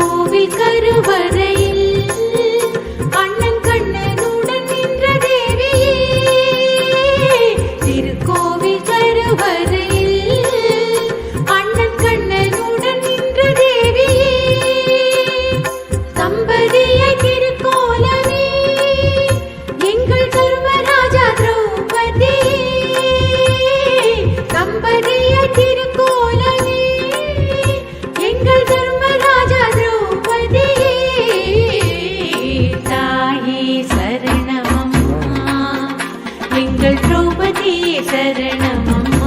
Oh. எங்கள் திரௌபதியே சரணமம்